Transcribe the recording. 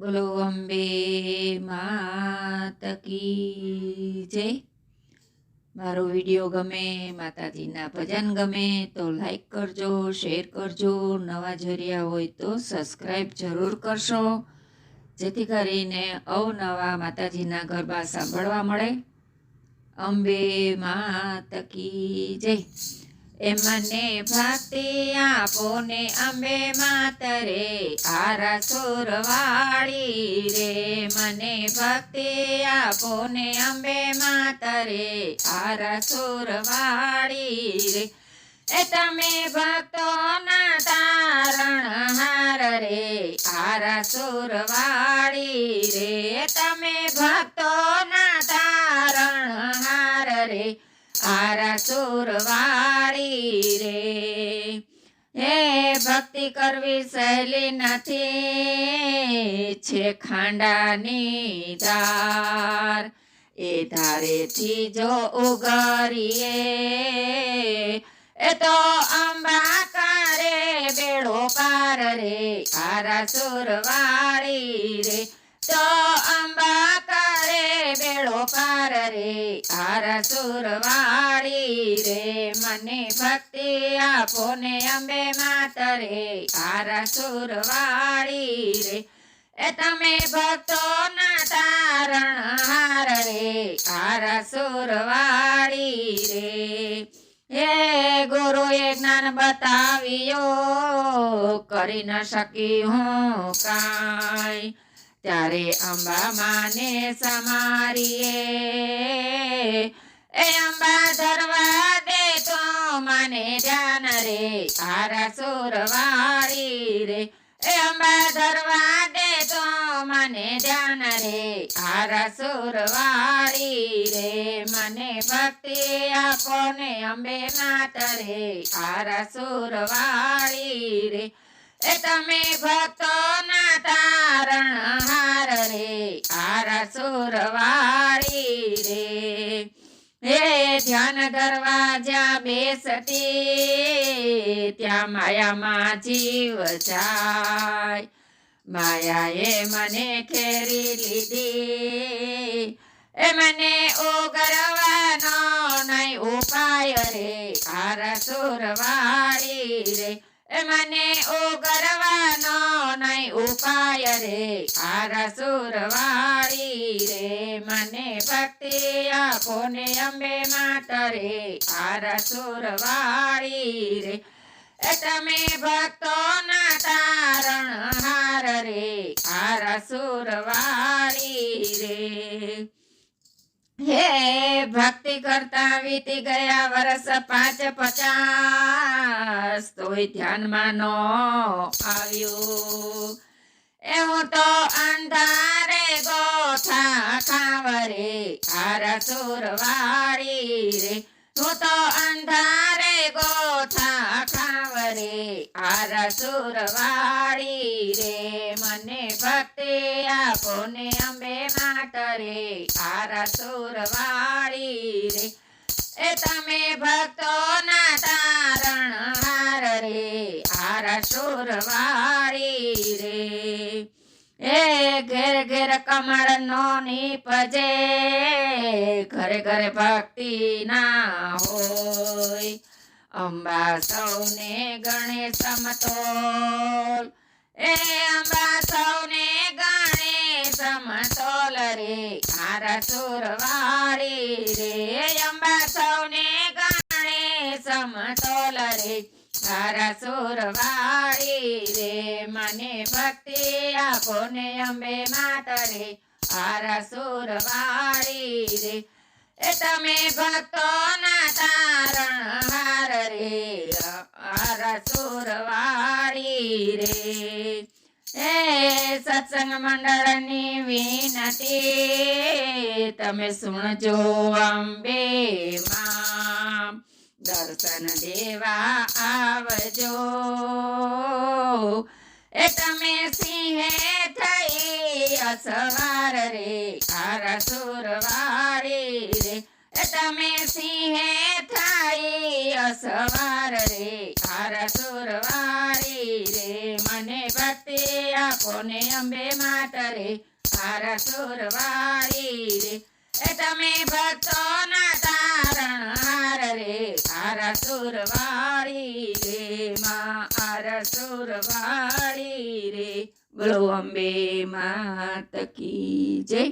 બોલો અંબે માત કી જય મારો વીડિયો ગમે, માતાજીના ભજન ગમે, તો લાઈક કરજો શેર કરજો. નવા જરિયા હોય તો સબસ્ક્રાઈબ જરૂર કરશો, જેથી કરીને અવનવા માતાજીના ગરબા સાંભળવા મળે. અંબે માત કી જય. એ મને ભક્તિ આપો ને અંબે માતરે આરા સુરવાળી રે. મને ભક્તિ આપો ને અંબે માતરે આરા સુરવાળી રે. એ તમે ભક્તો ના તારણ હાર રે. આરા સુરવાળી રે તમે ભક્તો ના તારણ હાર રે આરા સુરવાળી હે ભક્તિ કરવી સહેલી નથી. છે ખાંડાની ધાર. એ ધારેથી જો ઉગરીએ એ તો અંબા કરે બેડો પાર રે, આરા સુરવાળી રે. તો અંબા કરે બેડો પાર રે, આરા સુરવાળી રે. મને ભક્તિ આપો ને અંબે માતરે આરા સુરવાળી રે. એ તમે ભક્તો ના તારણ હાર રે આરા સુરવાળી રે. હે ગુરુએ જ્ઞાન બતાવ્યો, કરી ન શકી હું કાંઈ. ત્યારે અંબા માને સમારીએ. એ અંબા ધરવા મને ધ્યાન રે સુર સુરવાળી રે. એ અંબા ધરવા દે તો મને ધ્યાન રે સુર સુરવાળી રે. મને ભક્તિ આપો ને અંબે માત રે આરા સુરવાળી રે. એ તમે ભક્તો ના તારણ હાર રે આરા સુરવાળી રે. હે ધ્યાન ધરવા જ્યાં બેસતી, ત્યાં માયામાં જીવ જાય. માયાએ મને ખેરી લીધી, એ મને ઓગરવાનો નહીં ઉપાય રે આરસુર વાળી રે. એ મને ઓગરવાનો નહીં ઉપાય રે આરસુર વાળી રે. મને ભક્તિ આપો ને અંબે માતરે? આરા સુરવાળી રે. એ તમે ભક્તો ના તારણ હાર રે. આરા સુરવાળી રે. હે ભક્તિ કરતા વીતી ગયા વર્ષ પાંચ પચાસ, તોય ધ્યાનમાં ન આવ્યું. એ હું તો અંધારે ગોથા ખાવરે આરસુર સુરવાળી રે. હું તો અંધારે ગોથા ખાવરે આરસુર સુરવાળી રે. મને ભક્તિ આપો ને અંબે માતરે આરસુર સુરવાળી રે. એ તમે ભક્તો કમળ નો નીપજે ઘરે ઘરે ભક્તિ ના હોય. અંબા સૌને ગણે સમતોલ. એ અંબા સૌને ગણે સમતોલ રે આરા સુરવાળી રે. અંબા સૌને ગણે સમતોલ રે. તારા સુરવાળી રે, મને ભક્તિ આપો ને અંબે માતરે. આરા સુરવાળી રે, એ તમે ભક્તો ના તારણ હાર રે. આરા સુરવાળી રે, એ સત્સંગ મંડળની વિનતી, તમે સુણજો અંબે માં. દર્શન દેવા આવજો. એ તમે સિંહે થઈ અસવાર રે ખારા સુરવારી રે. એ તમે સિંહે થઈ અસવાર રે ખારા સુરવારી રે. મને ભક્તિ આપો આપોને અંબે માત રે હારા સુરવાળી રે. એ તમે ભક્તોના તારણ હાર રે આરસુર સુરવાળી રે માં હારા સુરવાળી રે. બોલો અંબે માત કી જય.